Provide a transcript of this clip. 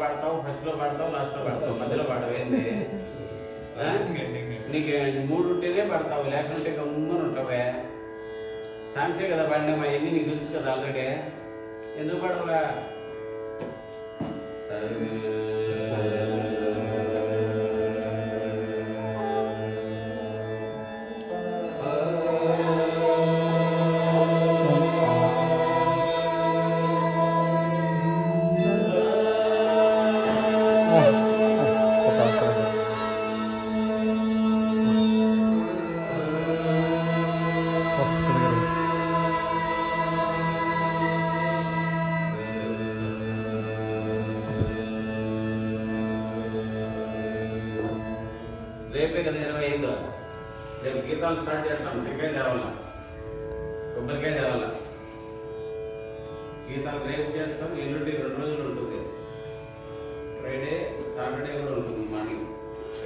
పడతావు ఫస్ట్లో పడతావు లాస్ట్లో పడతావు మధ్యలో పడవేంది నీకు మూడు ఉంటేనే పడతావు లేకుంటే గమ్మున ఉంటావే సాంగ్సే కదా పడినామా ఎన్ని నీకు తెలుసు కదా ఆల్రెడీ ఎందుకు పడవరా? రేపే కదా ఇరవై ఐదు. రేపు గీతాలు స్టార్ట్ చేస్తాం. టెంకాయ తేవాలా? కొబ్బరికాయ తేవాలా? గీతాలు రేపు చేస్తాం. ఎల్లుండి రెండు రోజులు ఉంటుంది. ఫ్రైడే సాటర్డే కూడా ఉంటుంది.